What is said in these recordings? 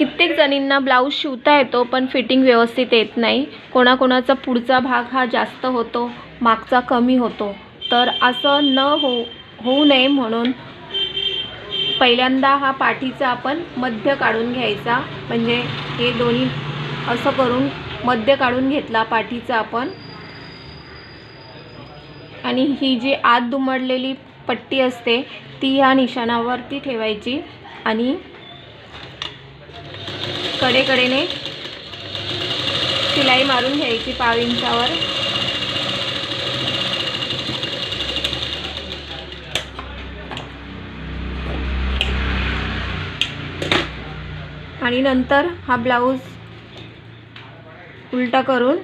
कित्येक जणींना ब्लाऊज शिवता येतो पण फिटिंग व्यवस्थित येत नाही. कोणाकोणाचा पुढचा भाग हा जास्त होतो मागचा कमी होतो. तर असं न हो होऊ नये म्हणून पहिल्यांदा हा पाठीचा आपण मध्य काढून घ्यायचा. म्हणजे हे दोन्ही असं करून मध्य काढून घेतला पाठीचा आपण. आणि ही जी आत दुमडलेली पट्टी असते ती ह्या निशाणावरती ठेवायची. आणि कडेकडेने शिलाई मारून घ्यायची पाव इंचावर. आणि नंतर हा ब्लाऊज उलटा करून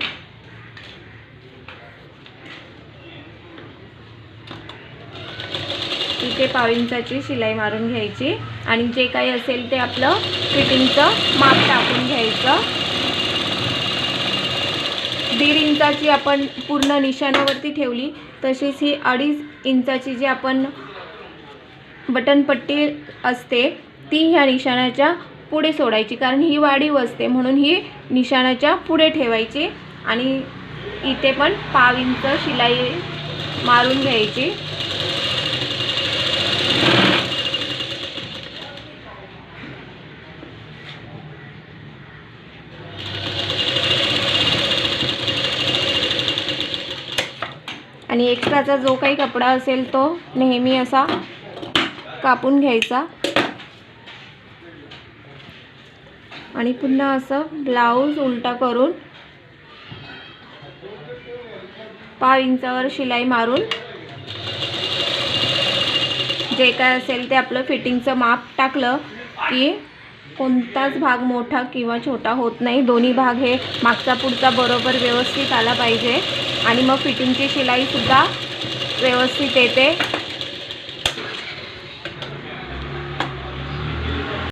इथे पाव इंचाची शिलाई मारून घ्यायची. आणि जे काही असेल ते आपलं फिटिंगचं माप टाकून घ्यायचं. दीड इंचाची आपण पूर्ण निशाणावरती ठेवली तशीच ही अडीच इंचाची जी आपण बटनपट्टी असते ती ह्या निशाणाच्या पुढे सोडायची कारण ही वाढीव असते म्हणून ही निशाणाच्या पुढे ठेवायची आणि इथे पण पाव इंच शिलाई मारून घ्यायची. आणि एक्स्ट्राचा जो काही कपडा असेल तो नेहमी असा कापून घ्यायचा. आणि पुन्हा असं ब्लाऊज उलटा करून पाव इंचावर शिलाई मारून जे काय असेल ते आपलं फिटिंगचं माप टाकलं की कोणताच भाग मोठा किंवा छोटा होत नाही. दोन्ही भाग हे मागचा पुढचा बरोबर व्यवस्थित आला पाहिजे. आणि मग फिटिंगची शिलाईसुद्धा व्यवस्थित येते.